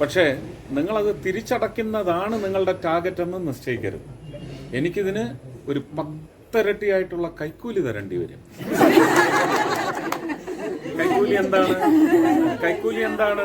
പക്ഷേ നിങ്ങളത് തിരിച്ചടയ്ക്കുന്നതാണ് നിങ്ങളുടെ ടാർഗറ്റ് എന്ന് നിശ്ചയിക്കരുത്. എനിക്കിതിന് ഒരു പത്തരട്ടിയായിട്ടുള്ള കൈക്കൂലി തരേണ്ടി വരും. കൈക്കൂലി എന്താണ്? കൈക്കൂലി എന്താണ്?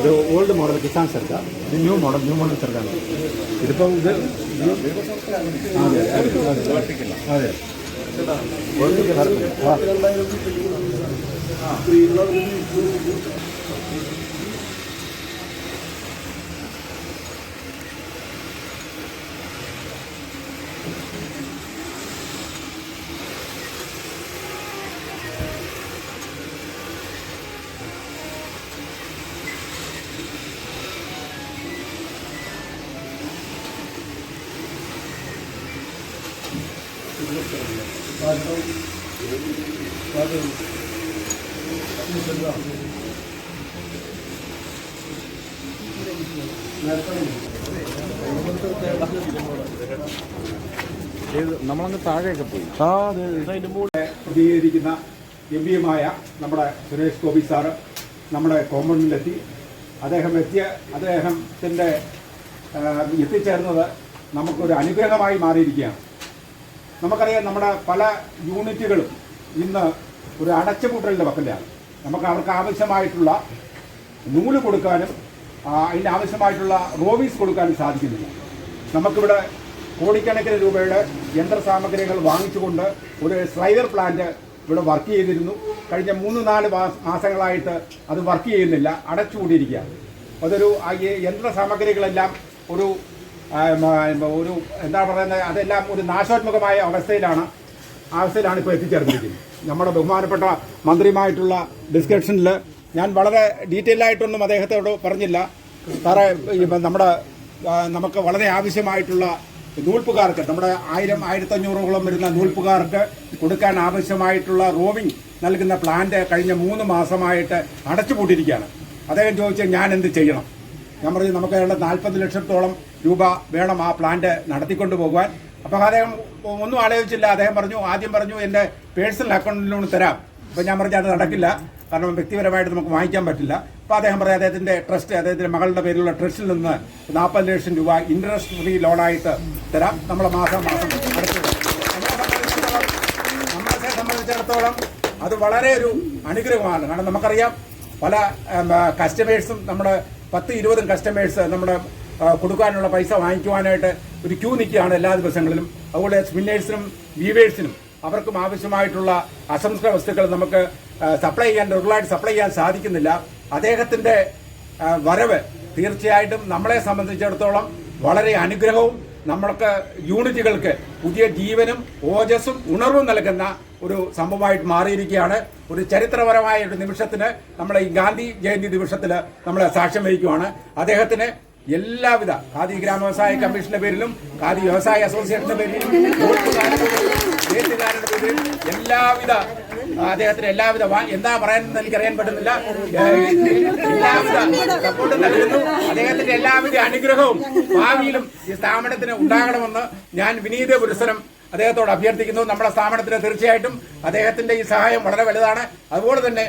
ഇത് ഓൾഡ് മോഡൽ കിസാൻ സർക്കാർ ഇത് ന്യൂ മോഡൽ ന്യൂ മോഡൽ സർക്കാർ ഇതിപ്പം ഇത് അതെ അതെ അതെ നമ്മളങ്ങ് താഴെയൊക്കെ പോയി. പ്രതികരിക്കുന്ന എം പിയുമായ നമ്മുടെ സുരേഷ് ഗോപി സാറ് നമ്മുടെ കോമ്പൗണ്ടിലെത്തി. അദ്ദേഹം എത്തിയ അദ്ദേഹത്തിന്റെ ആ, എത്തിച്ചേർന്നത് നമുക്കൊരു അനുഗ്രഹമായി മാറിയിരിക്കുകയാണ്. നമുക്കറിയാം നമ്മുടെ പല യൂണിറ്റുകളും ഇന്ന് ഒരു അടച്ചുപൂട്ടലിന്റെ പക്കലാണ്. നമുക്ക് അവർക്ക് ആവശ്യമായിട്ടുള്ള നൂൽ കൊടുക്കാനും അതിന്റെ ആവശ്യമായിട്ടുള്ള റോബീസ് കൊടുക്കാനും സാധിക്കുന്നില്ല. നമുക്കിവിടെ കോടിക്കണക്കിന് രൂപയുടെ യന്ത്രസാമഗ്രികൾ വാങ്ങിച്ചുകൊണ്ട് ഒരു സ്ലൈവർ പ്ലാന്റ് ഇവിടെ വർക്ക് ചെയ്തിരുന്നു. കഴിഞ്ഞ മൂന്ന് നാല് മാസ- മാസങ്ങളായിട്ട് അത് വർക്ക് ചെയ്യുന്നില്ല. അടച്ചുകൂടിയിരിക്കുകയാണ് അതൊരു യന്ത്ര സാമഗ്രികളെല്ലാം യന്ത്രസാമഗ്രികളെല്ലാം ഒരു ഒരു എന്താ പറയുന്നത് അതെല്ലാം ഒരു നാശോത്മകമായ അവസ്ഥയിലാണ് അവസ്ഥയിലാണ് ഇപ്പോൾ എത്തിച്ചേർന്നിരിക്കുന്നത്. നമ്മുടെ ബഹുമാനപ്പെട്ട മന്ത്രിയുമായിട്ടുള്ള ഡിസ്കഷനിൽ ഞാൻ വളരെ ഡീറ്റെയിൽ ആയിട്ടൊന്നും അദ്ദേഹത്തോട് പറഞ്ഞില്ല. സാറേ നമ്മുടെ നമുക്ക് വളരെ ആവശ്യമായിട്ടുള്ള നൂൽപ്പുകാർക്ക് നമ്മുടെ ആയിരം ആയിരത്തഞ്ഞൂറോളം വരുന്ന നൂൽപ്പുകാർക്ക് കൊടുക്കാൻ ആവശ്യമായിട്ടുള്ള റോമിംഗ് നൽകുന്ന പ്ലാന്റ് കഴിഞ്ഞ മൂന്ന് മാസമായിട്ട് അടച്ചുപൂട്ടിയിരിക്കുകയാണ്. അദ്ദേഹം ചോദിച്ചാൽ ഞാൻ എന്ത് ചെയ്യണം? ഞാൻ പറഞ്ഞു നമുക്ക് നാൽപ്പത് ലക്ഷത്തോളം രൂപ വേണം ആ പ്ലാന്റ് നടത്തിക്കൊണ്ട് പോകുവാൻ. അപ്പോൾ അദ്ദേഹം ഒന്നും ആലോചിച്ചില്ല. അദ്ദേഹം പറഞ്ഞു ആദ്യം പറഞ്ഞു എന്റെ പേഴ്സണൽ അക്കൗണ്ടിൽ നിന്ന് തരാം. അപ്പോൾ ഞാൻ പറഞ്ഞു അത് നടക്കില്ല. കാരണം വ്യക്തിപരമായിട്ട് നമുക്ക് വാങ്ങിക്കാൻ പറ്റില്ല. അപ്പോൾ അദ്ദേഹം പറഞ്ഞു അദ്ദേഹത്തിന്റെ ട്രസ്റ്റ് അദ്ദേഹത്തിന്റെ മകളുടെ പേരിലുള്ള ട്രസ്റ്റിൽ നിന്ന് നാൽപ്പത് ലക്ഷം രൂപ ഇൻട്രസ്റ്റ് ഫ്രീ ലോണായിട്ട് തരാം. നമ്മളെ മാസം മാസം. നമ്മളെ സംബന്ധിച്ചിടത്തോളം അത് വളരെ ഒരു അനുഗ്രഹമാണ്. കാരണം നമുക്കറിയാം പല കസ്റ്റമേഴ്സും നമ്മുടെ പത്ത് ഇരുപതും കസ്റ്റമേഴ്സ് നമ്മുടെ കൊടുക്കാനുള്ള പൈസ വാങ്ങിക്കുവാനായിട്ട് ഒരു ക്യൂ നിൽക്കുകയാണ് എല്ലാ ദിവസങ്ങളിലും. അതുപോലെ സ്പിന്നേഴ്സിനും വീവേഴ്സിനും അവർക്കും ആവശ്യമായിട്ടുള്ള അസംസ്കൃത വസ്തുക്കൾ നമുക്ക് സപ്ലൈ ചെയ്യാൻ റെഗുലറായിട്ട് സപ്ലൈ ചെയ്യാൻ സാധിക്കുന്നില്ല. അദ്ദേഹത്തിന്റെ വരവ് തീർച്ചയായിട്ടും നമ്മളെ സംബന്ധിച്ചിടത്തോളം വളരെ അനുഗ്രഹവും നമ്മൾക്ക് യൂണിറ്റുകൾക്ക് പുതിയ ജീവനും ഓജസ്സും ഉണർവും നൽകുന്ന ഒരു സംഭവമായിട്ട് മാറിയിരിക്കുകയാണ്. ഒരു ചരിത്രപരമായ ഒരു നിമിഷത്തിന് നമ്മളെ ഈ ഗാന്ധി ജയന്തി ദിവസത്തിൽ നമ്മളെ സാക്ഷ്യം വഹിക്കുകയാണ് അദ്ദേഹത്തിന് എല്ലാവിധ ഖാദി ഗ്രാമ വ്യവസായ കമ്മീഷന്റെ പേരിലും ഖാദി വ്യവസായ അസോസിയേഷന്റെ പേരിലും എല്ലാവിധ അദ്ദേഹത്തിന് എല്ലാവിധ എന്താ പറയാനെന്ന് എനിക്കറിയാൻ പറ്റുന്നില്ല. എല്ലാവിധ സപ്പോർട്ടും നൽകുന്നു. അദ്ദേഹത്തിന്റെ എല്ലാവിധ അനുഗ്രഹവും ഭാവിയിലും ഈ സ്ഥാപനത്തിന് ഉണ്ടാകണമെന്ന് ഞാൻ വിനീത പുരസ്സരം അദ്ദേഹത്തോട് അഭ്യർത്ഥിക്കുന്നു. നമ്മുടെ സ്ഥാപനത്തിന് തീർച്ചയായിട്ടും അദ്ദേഹത്തിന്റെ ഈ സഹായം വളരെ വലുതാണ്. അതുപോലെ തന്നെ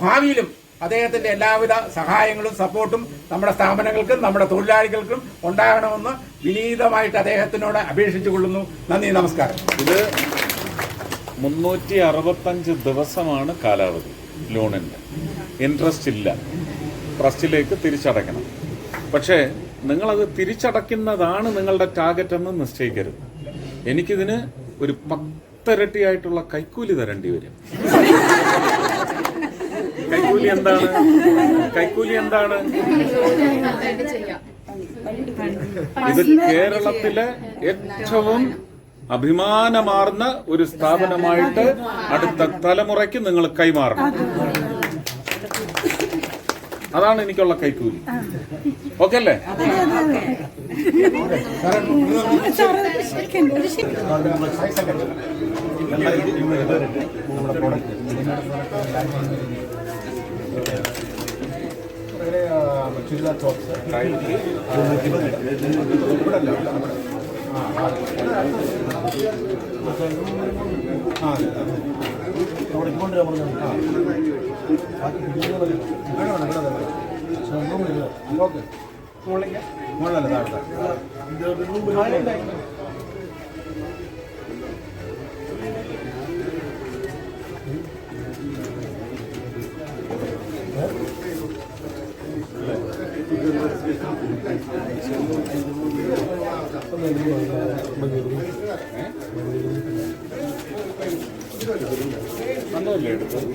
ഭാവിയിലും അദ്ദേഹത്തിന്റെ എല്ലാവിധ സഹായങ്ങളും സപ്പോർട്ടും നമ്മുടെ സ്ഥാപനങ്ങൾക്കും നമ്മുടെ തൊഴിലാളികൾക്കും ഉണ്ടാകണമെന്ന് വിനീതമായിട്ട് അദ്ദേഹത്തിനോട് അപേക്ഷിച്ചു കൊള്ളുന്നു നന്ദി നമസ്കാരം. ഇത് മുന്നൂറ്റി അറുപത്തഞ്ച് ദിവസമാണ് കാലാവധി ലോണിന്റെ ഇൻട്രസ്റ്റ് ഇല്ല. ട്രസ്റ്റിലേക്ക് തിരിച്ചടയ്ക്കണം. പക്ഷേ നിങ്ങളത് തിരിച്ചടയ്ക്കുന്നതാണ് നിങ്ങളുടെ ടാർഗറ്റ് എന്ന് നിശ്ചയിക്കരുത്. എനിക്കിതിന് ഒരു പത്തരട്ടിയായിട്ടുള്ള കൈക്കൂലി തരേണ്ടി വരും. കൈക്കൂലി എന്താണ്? കൈക്കൂലി എന്താണ്? ഇത് കേരളത്തിലെ ഏറ്റവും അഭിമാനമാർന്ന ഒരു സ്ഥാപനമായിട്ട് അടുത്ത തലമുറയ്ക്ക് നിങ്ങൾ കൈമാറണം. അതാണ് എനിക്കുള്ള കൈക്കൂലി. ഓക്കെ അല്ലേ? ചുരിദാർ ടോപ്സ് ആ അവിടെ ഇങ്ങോട്ട് പറഞ്ഞു ഓക്കെ. മുകളിലല്ല താഴത്തെ. നല്ലതല്ലേ എടുത്തത്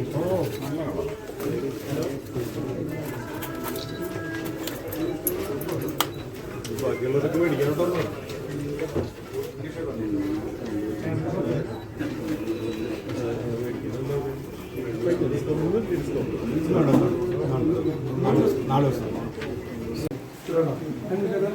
ബാക്കിയുള്ളവരൊക്കെ മേടിക്കാനോട്ടോ നാല് ദിവസം Şuraya bak. Ben de kadar